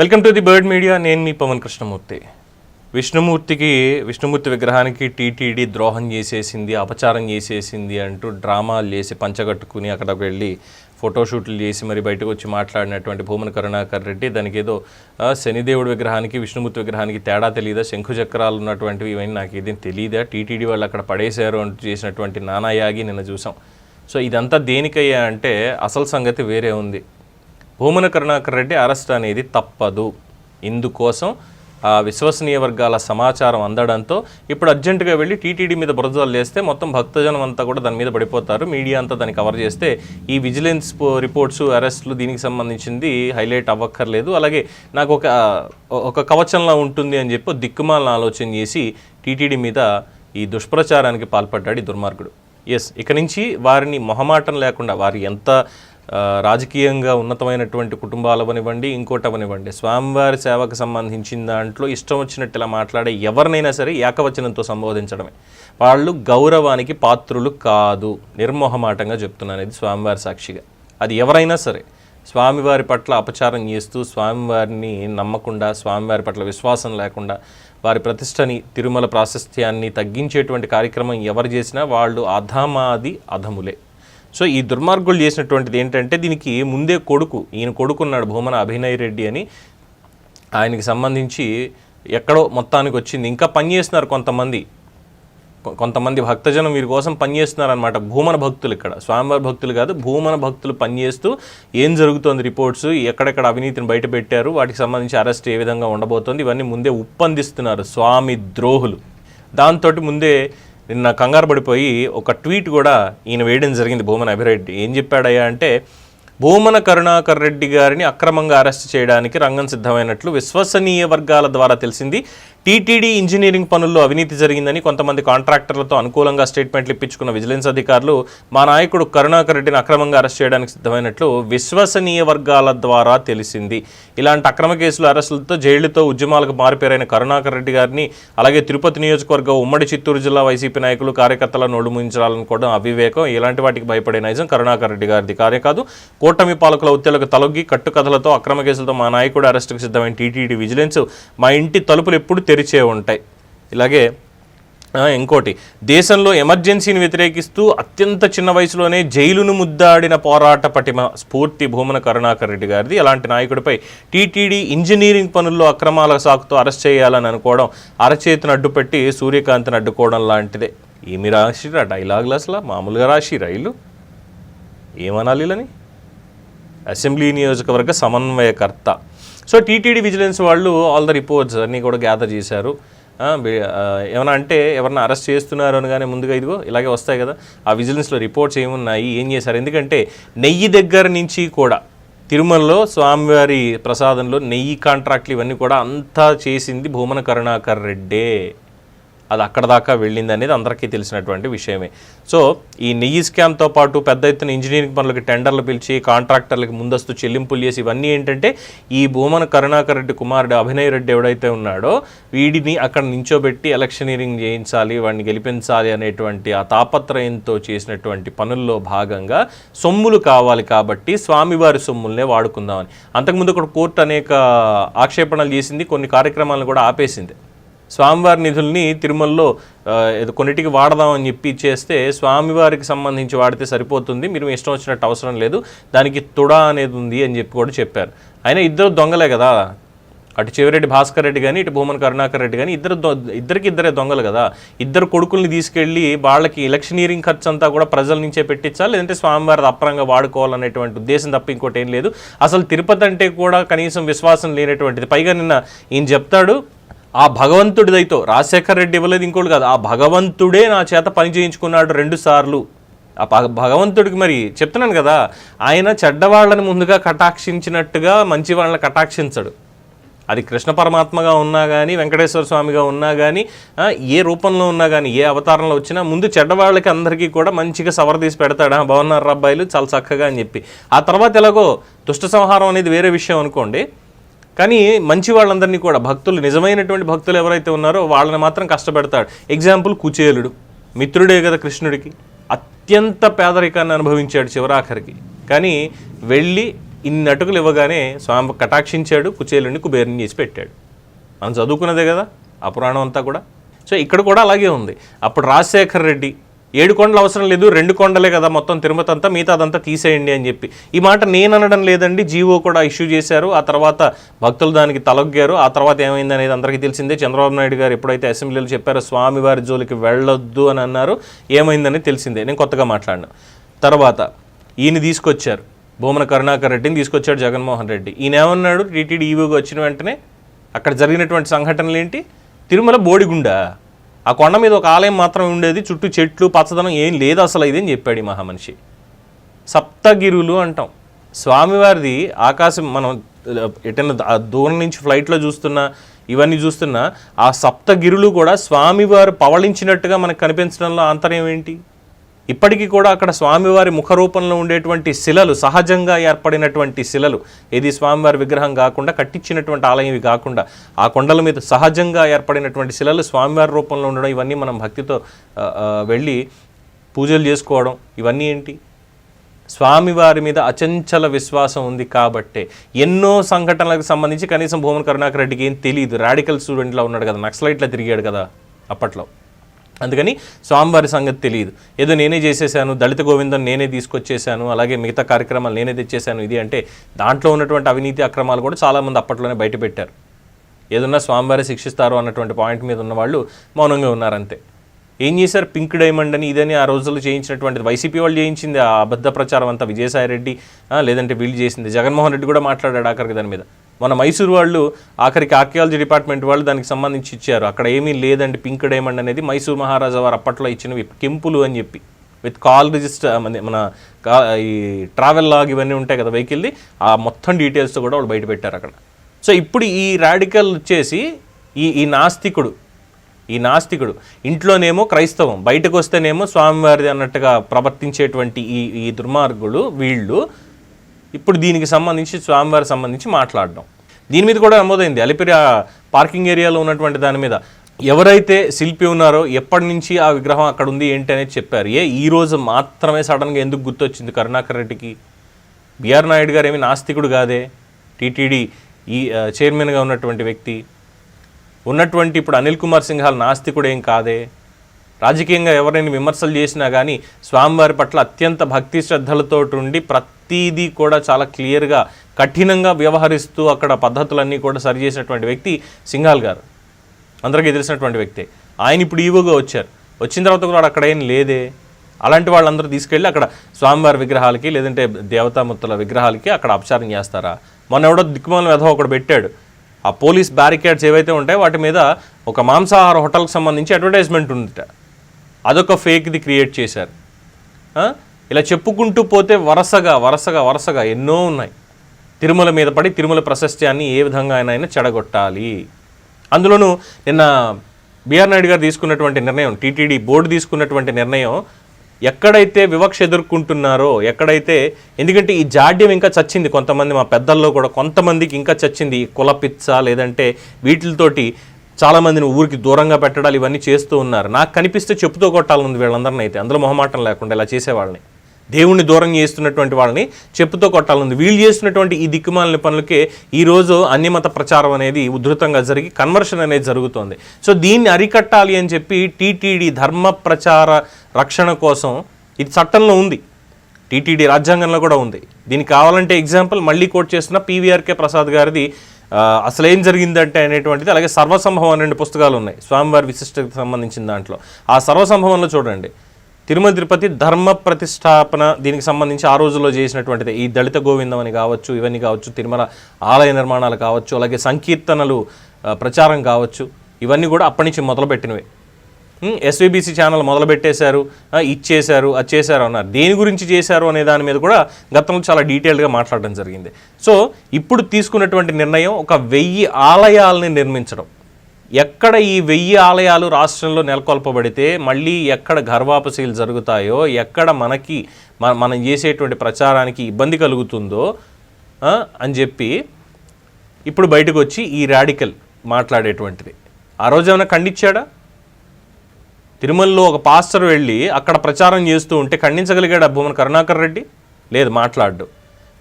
Welcome to the bird media నేను మీ పవన్ కృష్ణమూర్తి. విష్ణుమూర్తికి విష్ణుమూర్తి విగ్రహానికి టీటీడీ ద్రోహం చేసేసింది అపచారం చేసేసింది అంటూ డ్రామాలు చేసి పంచగట్టుకుని అక్కడికి వెళ్ళి ఫోటోషూట్లు చేసి మరి బయటకు వచ్చి మాట్లాడినటువంటి భూమన కరుణాకర్ రెడ్డి దానికి ఏదో శనిదేవుడి విగ్రహానికి విష్ణుమూర్తి విగ్రహానికి తేడా తెలియదా శంఖు చక్రాలు ఉన్నటువంటివి ఇవన్నీ నాకు ఏదేం తెలియదా టీటీడీ వాళ్ళు అక్కడ పడేశారు అంటూ చేసినటువంటి నానాయాగి నిన్న చూసాం. సో ఇదంతా దేనికయ్యా అంటే అసలు సంగతి వేరే ఉంది. భూమన కరుణాకర్ రెడ్డి అరెస్ట్ అనేది తప్పదు. ఇందుకోసం ఆ విశ్వసనీయ వర్గాల సమాచారం అందడంతో ఇప్పుడు అర్జెంటుగా వెళ్ళి టీటీడీ మీద బురదలు చేస్తే మొత్తం భక్తజనం అంతా కూడా దాని మీద పడిపోతారు. మీడియా అంతా దాన్ని కవర్ చేస్తే ఈ విజిలెన్స్ పో- రిపోర్ట్స్ అరెస్టులు దీనికి సంబంధించింది హైలైట్ అవ్వక్కర్లేదు. అలాగే నాకు ఒక ఒక కవచంలా ఉంటుంది అని చెప్పి దిక్కుమాలను ఆలోచన చేసి టీటీడీ మీద ఈ దుష్ప్రచారానికి పాల్పడ్డాడు ఈ దుర్మార్గుడు. ఎస్ ఇక నుంచి వారిని మొహమాటం లేకుండా వారి ఎంత రాజకీయంగా ఉన్నతమైనటువంటి కుటుంబాలు అవనివ్వండి ఇంకోటి అవనివ్వండి. స్వామివారి సేవకు సంబంధించిన దాంట్లో ఇష్టం వచ్చినట్టు ఇలా మాట్లాడే ఎవరినైనా సరే ఏకవచనంతో సంబోధించడమే. వాళ్ళు గౌరవానికి పాత్రులు కాదు. నిర్మోహమాటంగా చెప్తున్నాను ఇది స్వామివారి సాక్షిగా. అది ఎవరైనా సరే స్వామివారి పట్ల అపచారం చేస్తూ స్వామివారిని నమ్మకుండా స్వామివారి పట్ల విశ్వాసం లేకుండా వారి ప్రతిష్టని తిరుమల ప్రాశస్త్యాన్ని తగ్గించేటువంటి కార్యక్రమం ఎవరు చేసినా వాళ్ళు అధమాది అధములే. సో ఈ దుర్మార్గులు చేసినటువంటిది ఏంటంటే దీనికి ముందే కొడుకు ఈయన కొడుకున్నాడు భూమన అభినయ్ రెడ్డి అని. ఆయనకి సంబంధించి ఎక్కడో మొత్తానికి వచ్చింది. ఇంకా పనిచేస్తున్నారు కొంతమంది. కొంతమంది భక్తజనం వీరి కోసం పనిచేస్తున్నారనమాట భూమన భక్తులు ఇక్కడ. స్వామివారి భక్తులు కాదు భూమన భక్తులు పనిచేస్తూ ఏం జరుగుతోంది రిపోర్ట్స్ ఎక్కడెక్కడ అవినీతిని బయట పెట్టారు వాటికి సంబంధించి అరెస్ట్ ఏ విధంగా ఉండబోతోంది ఇవన్నీ ముందే ఉప్పందిస్తున్నారు స్వామి ద్రోహులు. దాంతో ముందే నిన్న కంగారు పడిపోయి ఒక ట్వీట్ కూడా ఈయన వేయడం జరిగింది భూమన అభిరెడ్డి. ఏం చెప్పాడయ్యా అంటే భూమన కరుణాకర్ రెడ్డి గారిని అక్రమంగా అరెస్ట్ చేయడానికి రంగం సిద్ధమైనట్లు విశ్వసనీయ వర్గాల ద్వారా తెలిసింది. టీటీడీ ఇంజనీరింగ్ పనుల్లో అవినీతి జరిగిందని కొంతమంది కాంట్రాక్టర్లతో అనుకూలంగా స్టేట్మెంట్లు ఇప్పించుకున్న విజిలెన్స్ అధికారులు మా నాయకుడు కరుణాకర్ రెడ్డిని అక్రమంగా అరెస్ట్ చేయడానికి సిద్ధమైనట్లు విశ్వసనీయ వర్గాల ద్వారా తెలిసింది. ఇలాంటి అక్రమ కేసులు అరెస్టులతో జైళ్ళతో ఉద్యమాలకు మారిపేరైన కరుణాకర్ రెడ్డి గారిని అలాగే తిరుపతి నియోజకవర్గం ఉమ్మడి చిత్తూరు జిల్లా వైసీపీ నాయకులు కార్యకర్తలను నొడుముంచాలనుకోవడం అవివేకం. ఇలాంటి వాటికి భయపడే నైజం కరుణాకర్ రెడ్డి గారిది కార్య కాదు. కూటమి పాలకుల ఉత్తేలకు తలొగ్గి కట్టుకథలతో అక్రమ కేసులతో మా నాయకుడు అరెస్టుకు సిద్ధమైన టీటీడీ విజిలెన్స్ మా ఇంటి తలుపులు ఎప్పుడు తెరిచే ఉంటాయి. ఇలాగే ఇంకోటి దేశంలో ఎమర్జెన్సీని వ్యతిరేకిస్తూ అత్యంత చిన్న వయసులోనే జైలును ముద్దాడిన పోరాట పటిమ స్ఫూర్తి భూమన కరుణాకర్ రెడ్డి గారిది. అలాంటి నాయకుడిపై టీటీడీ ఇంజనీరింగ్ పనుల్లో అక్రమాల సాకుతో అరెస్ట్ చేయాలని అనుకోవడం అరచేతిని అడ్డుపెట్టి సూర్యకాంతిని అడ్డుకోవడం లాంటిదే. ఏమి రాసిరా డైలాగులు అసలు మామూలుగా రాసి రైలు ఏమనాలి వీళ్ళని? అసెంబ్లీ నియోజకవర్గ సమన్వయకర్త. సో టీటీడీ విజిలెన్స్ వాళ్ళు ఆల్ ద రిపోర్ట్స్ అన్నీ కూడా గ్యాదర్ చేశారు. ఏమైనా ఏమన్నా అంటే ఎవరన్నా అరెస్ట్ చేస్తున్నారు అనగానే ముందుగా ఇదిగో ఇలాగే వస్తాయి కదా. ఆ విజిలెన్స్లో రిపోర్ట్స్ ఏమున్నాయి ఏం చేశారు? ఎందుకంటే నెయ్యి దగ్గర నుంచి కూడా తిరుమలలో స్వామివారి ప్రసాదంలో నెయ్యి కాంట్రాక్ట్లు ఇవన్నీ కూడా అంతా చేసింది భూమన కరుణాకర్ రెడ్డే. అది అక్కడ దాకా వెళ్ళింది అనేది అందరికీ తెలిసినటువంటి విషయమే. సో ఈ నెయ్యి స్కామ్తో పాటు పెద్ద ఎత్తున ఇంజనీరింగ్ పనులకి టెండర్లు పిలిచి కాంట్రాక్టర్లకి ముందస్తు చెల్లింపులు చేసి ఇవన్నీ ఏంటంటే ఈ భూమన కరుణాకర్ రెడ్డి కుమారుడు అభినయ్ రెడ్డి ఎవడైతే ఉన్నాడో వీడిని అక్కడ నించోబెట్టి ఎలక్షనీరింగ్ చేయించాలి వాడిని గెలిపించాలి అనేటువంటి ఆ తాపత్రయంతో చేసినటువంటి పనుల్లో భాగంగా సొమ్ములు కావాలి కాబట్టి స్వామివారి సొమ్ములనే వాడుకుందామని. అంతకుముందు ఒక కోర్టు అనేక ఆక్షేపణలు చేసింది కొన్ని కార్యక్రమాలను కూడా ఆపేసింది. స్వామివారి నిధుల్ని తిరుమలలో ఏదో కొన్నిటికి వాడదామని చెప్పి చేస్తే స్వామివారికి సంబంధించి వాడితే సరిపోతుంది. మీరు ఇష్టం వచ్చినట్టు అవసరం లేదు. దానికి తుడా అనేది ఉంది అని చెప్పి కూడా చెప్పారు. అయినా ఇద్దరు దొంగలే కదా. అటు చెవిరెడ్డి భాస్కర్ రెడ్డి కానీ ఇటు భూమన్ కరుణాకర్ రెడ్డి కానీ ఇద్దరు దొ- ఇద్దరికి ఇద్దరే దొంగలు కదా. ఇద్దరు కొడుకుల్ని తీసుకెళ్ళి వాళ్ళకి ఎలక్షనీరింగ్ ఖర్చు అంతా కూడా ప్రజల నుంచే పెట్టించాలి లేదంటే స్వామివారి అప్రంగా వాడుకోవాలనేటువంటి ఉద్దేశం తప్ప ఇంకోటి ఏం లేదు. అసలు తిరుపతి అంటే కూడా కనీసం విశ్వాసం లేనటువంటిది. పైగా నిన్న ఈయన చెప్తాడు ఆ భగవంతుడిదైతో. రాజశేఖర్ రెడ్డి ఇవ్వలేదు ఇంకోటి కాదు. ఆ భగవంతుడే నా చేత పని చేయించుకున్నాడు రెండు సార్లు. ఆ భగ- భగవంతుడికి మరి చెప్తున్నాను కదా ఆయన చెడ్డవాళ్ళని ముందుగా కటాక్షించినట్టుగా మంచి వాళ్ళని కటాక్షించడు. అది కృష్ణ పరమాత్మగా ఉన్నా కానీ వెంకటేశ్వర స్వామిగా ఉన్నా కానీ ఏ రూపంలో ఉన్నా కానీ ఏ అవతారంలో వచ్చినా ముందు చెడ్డవాళ్ళకి అందరికీ కూడా మంచిగా సవరదీసి పెడతాడు. బాగున్నారు అబ్బాయిలు? చాలా చక్కగా అని చెప్పి. ఆ తర్వాత ఎలాగో దుష్ట సంహారం అనేది వేరే విషయం అనుకోండి. కానీ మంచి వాళ్ళందరినీ కూడా భక్తులు నిజమైనటువంటి భక్తులు ఎవరైతే ఉన్నారో వాళ్ళని మాత్రం కష్టపెడతాడు. ఎగ్జాంపుల్ కుచేలుడు. మిత్రుడే కదా కృష్ణుడికి. అత్యంత పేదరికాన్ని అనుభవించాడు చివరాఖరికి కానీ వెళ్ళి ఇన్ని అటుకులు ఇవ్వగానే స్వామి కటాక్షించాడు కుచేలుని కుబేరుని చేసి పెట్టాడు. మనం చదువుకున్నదే కదా ఆ పురాణం అంతా కూడా. సో ఇక్కడ కూడా అలాగే ఉంది. అప్పుడు రాజశేఖర్ రెడ్డి ఏడు కొండలు అవసరం లేదు రెండు కొండలే కదా మొత్తం తిరుమతంతా మిగతా అదంతా తీసేయండి అని చెప్పి. ఈ మాట నేను అనడం లేదండి జీవో కూడా ఇష్యూ చేశారు. ఆ తర్వాత భక్తులు దానికి తలొగ్గారు. ఆ తర్వాత ఏమైంది అనేది అందరికీ తెలిసిందే. చంద్రబాబు నాయుడు గారు ఎప్పుడైతే అసెంబ్లీలో చెప్పారో స్వామివారి జోలికి వెళ్ళొద్దు అని అన్నారు ఏమైందని తెలిసిందే. నేను కొత్తగా మాట్లాడినా. తర్వాత ఈయన తీసుకొచ్చారు. భూమన కరుణాకర్ రెడ్డిని తీసుకొచ్చాడు జగన్మోహన్ రెడ్డి. ఈయన ఏమన్నాడు? టీటీడీ ఈవోగా వచ్చిన వెంటనే అక్కడ జరిగినటువంటి సంఘటనలు ఏంటి తిరుమల బోడిగుండ. ఆ కొండ మీద ఒక ఆలయం మాత్రమే ఉండేది. చుట్టూ చెట్లు పచ్చదనం ఏం లేదు అసలు ఇది అని చెప్పాడు ఈ మహామనిషి. సప్తగిరులు అంటాం. స్వామివారిది ఆకాశం మనం ఎటైనా దూరం నుంచి ఫ్లైట్లో చూస్తున్నా ఇవన్నీ చూస్తున్నా ఆ సప్తగిరులు కూడా స్వామివారు పవళించినట్టుగా మనకు కనిపించడంలో ఆంతర్యం ఏంటి? ఇప్పటికీ కూడా అక్కడ స్వామివారి ముఖ రూపంలో ఉండేటువంటి శిలలు సహజంగా ఏర్పడినటువంటి శిలలు ఏది స్వామివారి విగ్రహం కాకుండా కట్టించినటువంటి ఆలయం ఇవి కాకుండా ఆ కొండల మీద సహజంగా ఏర్పడినటువంటి శిలలు స్వామివారి రూపంలో ఉండడం ఇవన్నీ మనం భక్తితో వెళ్ళి పూజలు చేసుకోవడం ఇవన్నీ ఏంటి? స్వామివారి మీద అచంచల విశ్వాసం ఉంది కాబట్టే ఎన్నో సంఘటనలకు సంబంధించి కనీసం భూమన్ కరుణాకర్ రెడ్డికి ఏం తెలియదు రాడికల్ స్టూడెంట్లో ఉన్నాడు కదా నక్సలైట్లో తిరిగాడు కదా అప్పట్లో. అందుకని స్వామివారి సంగతి తెలియదు. ఏదో నేనే చేసేసాను దళిత గోవిందం నేనే తీసుకొచ్చేసాను అలాగే మిగతా కార్యక్రమాలు నేనే తెచ్చేసాను ఇది అంటే దాంట్లో ఉన్నటువంటి అవినీతి అక్రమాలు కూడా చాలామంది అప్పట్లోనే బయట పెట్టారు ఏదన్నా స్వామివారి శిక్షిస్తారు అన్నటువంటి పాయింట్ మీద ఉన్న వాళ్ళు మౌనంగా ఉన్నారంతే. ఏం చేశారు? పింక్ డైమండ్ అని ఇదని ఆ రోజుల్లో చేయించినటువంటిది వైసీపీ వాళ్ళు చేయించింది. ఆ అబద్ధ ప్రచారం అంతా విజయసాయి రెడ్డి లేదంటే వీళ్ళు చేసింది. జగన్మోహన్ రెడ్డి కూడా మాట్లాడాడు ఆఖరికి దాని మీద. మన మైసూరు వాళ్ళు ఆఖరికి ఆర్కియాలజీ డిపార్ట్మెంట్ వాళ్ళు దానికి సంబంధించి ఇచ్చారు. అక్కడ ఏమీ లేదండి పింక్ డైమండ్ అనేది మైసూరు మహారాజా వారు అప్పట్లో ఇచ్చినవి కెంపులు అని చెప్పి. విత్ కాల్ రిజిస్టర్ మన కా- ఈ ట్రావెల్ లాగ్ ఇవన్నీ ఉంటాయి కదా వెహికల్ది ఆ మొత్తం డీటెయిల్స్తో కూడా వాళ్ళు బయట పెట్టారు అక్కడ. సో ఇప్పుడు ఈ రాడికల్ వచ్చేసి ఈ ఈ నాస్తికుడు ఈ నాస్తికుడు ఇంట్లోనేమో క్రైస్తవం బయటకు వస్తేనేమో స్వామివారిది అన్నట్టుగా ప్రవర్తించేటువంటి ఈ ఈ దుర్మార్గులు వీళ్ళు ఇప్పుడు దీనికి సంబంధించి స్వామివారికి సంబంధించి మాట్లాడడం. దీని మీద కూడా నమోదైంది. అలిపిరి పార్కింగ్ ఏరియాలో ఉన్నటువంటి దాని మీద. ఎవరైతే శిల్పి ఉన్నారో ఎప్పటి నుంచి ఆ విగ్రహం అక్కడ ఉంది ఏంటి అనేది చెప్పారు. ఏ ఈ రోజు మాత్రమే సడన్గా ఎందుకు గుర్తొచ్చింది కరుణాకర్ రెడ్డికి? బిఆర్ నాయుడు గారు ఏమి నాస్తికుడు కాదే? టీటీడీ ఈ చైర్మన్గా ఉన్నటువంటి వ్యక్తి. ఉన్నటువంటి ఇప్పుడు అనిల్ కుమార్ సింఘాల్ నాస్తికుడు ఏం కాదే? రాజకీయంగా ఎవరైనా విమర్శలు చేసినా కానీ స్వామివారి పట్ల అత్యంత భక్తి శ్రద్ధలతో ఉండి ప్రతీదీ కూడా చాలా క్లియర్గా కఠినంగా వ్యవహరిస్తూ అక్కడ పద్ధతులన్నీ కూడా సరి చేసినటువంటి వ్యక్తి సింఘాల్ గారు. అందరికీ తెలిసినటువంటి వ్యక్తి. ఆయన ఇప్పుడు ఈవోగా వచ్చారు. వచ్చిన తర్వాత కూడా అక్కడ ఏం లేదే. అలాంటి వాళ్ళందరూ తీసుకెళ్ళి అక్కడ స్వామివారి విగ్రహాలకి లేదంటే దేవతామూర్తుల విగ్రహాలకి అక్కడ అపచారం చేస్తారా? మొన్న ఎవడో దిక్కుమాల వెధవ ఒకడు పెట్టాడు. ఆ పోలీస్ బ్యారికేడ్స్ ఏవైతే ఉంటాయో వాటి మీద ఒక మాంసాహార హోటల్కి సంబంధించి అడ్వర్టైజ్మెంట్ ఉందిట. అదొక ఫేక్ది క్రియేట్ చేశారు. ఇలా చెప్పుకుంటూ పోతే వరుసగా వరుసగా వరుసగా ఎన్నో ఉన్నాయి. తిరుమల మీద పడి తిరుమల ప్రశస్త్యాన్ని ఏ విధంగా అయినా చెడగొట్టాలి. అందులోనూ నిన్న బిఆర్ నాయుడు గారు తీసుకున్నటువంటి నిర్ణయం టీటీడీ బోర్డు తీసుకున్నటువంటి నిర్ణయం ఎక్కడైతే వివక్ష ఎదుర్కొంటున్నారో ఎక్కడైతే ఎందుకంటే ఈ జాడ్యం ఇంకా చచ్చింది కొంతమంది మా పెద్దల్లో కూడా కొంతమందికి ఇంకా చచ్చింది కుల పిచ్చ లేదంటే వీటితోటి చాలామందిని ఊరికి దూరంగా పెట్టడాలు ఇవన్నీ చేస్తూ ఉన్నారు. నాకు కనిపిస్తే చెప్పుతో కొట్టాలనుంది వీళ్ళందరిని అయితే. అందులో మొహమాటం లేకుండా ఇలా చేసేవాళ్ళని. దేవుణ్ణి దూరం చేస్తున్నటువంటి వాళ్ళని చెప్పుతో కొట్టాలనుంది వీళ్ళు చేస్తున్నటువంటి ఈ దిక్కుమాలిన పనులకే ఈరోజు అన్యమత ప్రచారం అనేది ఉధృతంగా జరిగి కన్వర్షన్ అనేది జరుగుతోంది. సో దీన్ని అరికట్టాలి అని చెప్పి టీటీడీ ధర్మ ప్రచార రక్షణ కోసం ఇది చట్టంలో ఉంది. టీటీడీ రాజ్యాంగంలో కూడా ఉంది. దీనికి కావాలంటే ఎగ్జాంపుల్ మళ్ళీ కోట్ చేస్తున్న పీవీఆర్కే ప్రసాద్ గారిది అసలు ఏం జరిగిందంటే అనేటువంటిది అలాగే సర్వసంభవం అనే రెండు పుస్తకాలు ఉన్నాయి. స్వామివారి విశిష్టతకు సంబంధించిన దాంట్లో. ఆ సర్వసంభవంలో చూడండి. తిరుమల తిరుపతి ధర్మ ప్రతిష్టాపన దీనికి సంబంధించి ఆ రోజుల్లో చేసినటువంటిది. ఈ దళిత గోవిందం అని కావచ్చు ఇవన్నీ కావచ్చు తిరుమల ఆలయ నిర్మాణాలు కావచ్చు అలాగే సంకీర్తనలు ప్రచారం కావచ్చు ఇవన్నీ కూడా అప్పటి నుంచి మొదలుపెట్టినవి. ఎస్వీబీసీ ఛానల్ మొదలుపెట్టేశారు ఇచ్చేశారు అది చేశారు అన్నారు. దేని గురించి చేశారు అనే దాని మీద కూడా గతంలో చాలా డీటెయిల్డ్గా మాట్లాడడం జరిగింది. సో ఇప్పుడు తీసుకున్నటువంటి నిర్ణయం ఒక వెయ్యి ఆలయాలని నిర్మించడం. ఎక్కడ ఈ వెయ్యి ఆలయాలు రాష్ట్రంలో నెలకొల్పబడితే మళ్ళీ ఎక్కడ గర్వాపశీలు జరుగుతాయో ఎక్కడ మనకి మన మనం చేసేటువంటి ప్రచారానికి ఇబ్బంది కలుగుతుందో అని చెప్పి ఇప్పుడు బయటకు వచ్చి ఈ రాడికల్ మాట్లాడేటువంటిది. ఆ రోజు ఏమైనా ఖండించాడా తిరుమలలో ఒక పాస్టర్ వెళ్ళి అక్కడ ప్రచారం చేస్తూ ఉంటే ఖండించగలిగాడు భూమన కరుణాకర్ రెడ్డి? లేదు మాట్లాడు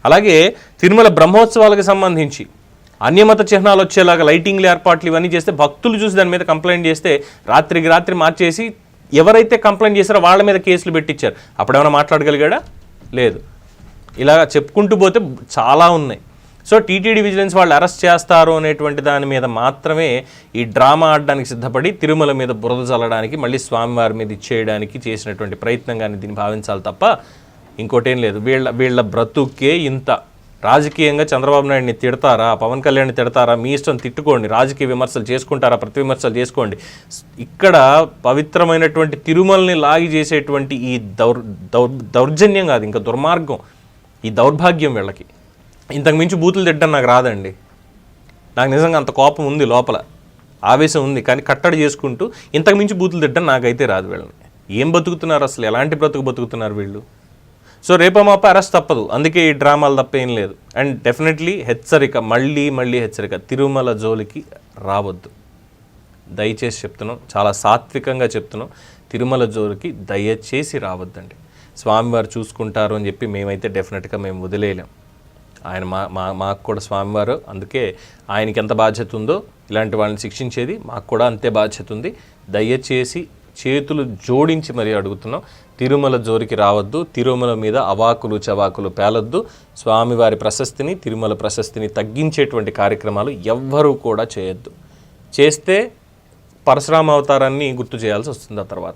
అలాగే తిరుమల బ్రహ్మోత్సవాలకు సంబంధించి అన్యమత చిహ్నాలు వచ్చేలాగా లైటింగ్లు ఏర్పాట్లు ఇవన్నీ చేస్తే భక్తులు చూసి దాని మీద కంప్లైంట్ చేస్తే రాత్రికి రాత్రి మార్చేసి ఎవరైతే కంప్లైంట్ చేశారో వాళ్ళ మీద కేసులు పెట్టించారు. అప్పుడేమైనా మాట్లాడగలిగాడా? లేదు. ఇలా చెప్పుకుంటూ పోతే చాలా ఉన్నాయి. సో టీటీడీ విజిలెన్స్ వాళ్ళు అరెస్ట్ చేస్తారు అనేటువంటి దాని మీద మాత్రమే ఈ డ్రామా ఆడడానికి సిద్ధపడి తిరుమల మీద బురద చల్లడానికి మళ్ళీ స్వామివారి మీద ఇచ్చేయడానికి చేసినటువంటి ప్రయత్నంగానే దీన్ని భావించాలి తప్ప ఇంకోటేం లేదు. వీళ్ళ వీళ్ళ బ్రతుకే ఇంత. రాజకీయంగా చంద్రబాబు నాయుడిని తిడతారా? పవన్ కళ్యాణ్ని తిడతారా? మీ ఇష్టం తిట్టుకోండి. రాజకీయ విమర్శలు చేసుకుంటారా? ప్రతి విమర్శలు చేసుకోండి. ఇక్కడ పవిత్రమైనటువంటి తిరుమలని లాగి చేసేటువంటి ఈ దౌర్ దౌర్ దౌర్జన్యం కాదు ఇంకా దుర్మార్గం. ఈ దౌర్భాగ్యం వీళ్ళకి. ఇంతకు మించి బూతులు తిట్టడం నాకు రాదండి. నాకు నిజంగా అంత కోపం ఉంది లోపల. ఆవేశం ఉంది. కానీ కట్టడి చేసుకుంటూ ఇంతకు మించి బూతులు తిట్టడం నాకైతే రాదు వీళ్ళని. ఏం బతుకుతున్నారు అసలు? ఎలాంటి బ్రతుకు బతుకుతున్నారు వీళ్ళు? సో రేపమాప అరెస్ట్ తప్పదు. అందుకే ఈ డ్రామాలు తప్ప ఏం లేదు. అండ్ డెఫినెట్లీ హెచ్చరిక మళ్ళీ మళ్ళీ హెచ్చరిక. తిరుమల జోలికి రావద్దు. దయచేసి చెప్తున్నాం. చాలా సాత్వికంగా చెప్తున్నాం. తిరుమల జోలికి దయచేసి రావద్దండి. స్వామివారు చూసుకుంటారు అని చెప్పి మేమైతే డెఫినెట్గా మేము వదిలేయలేం. ఆయన మా మా మాకు కూడా స్వామివారు. అందుకే ఆయనకి ఎంత బాధ్యత ఉందో ఇలాంటి వాళ్ళని శిక్షించేది మాకు కూడా అంతే బాధ్యత ఉంది. దయచేసి చేతులు జోడించి మరీ అడుగుతున్నాం. తిరుమల జోరికి రావద్దు. తిరుమల మీద అవాకులు చవాకులు పేలొద్దు. స్వామివారి ప్రశస్తిని తిరుమల ప్రశస్తిని తగ్గించేటువంటి కార్యక్రమాలు ఎవ్వరూ కూడా చేయొద్దు. చేస్తే పరశురామ అవతారాన్ని గుర్తు చేయాల్సి వస్తుంది ఆ తర్వాత.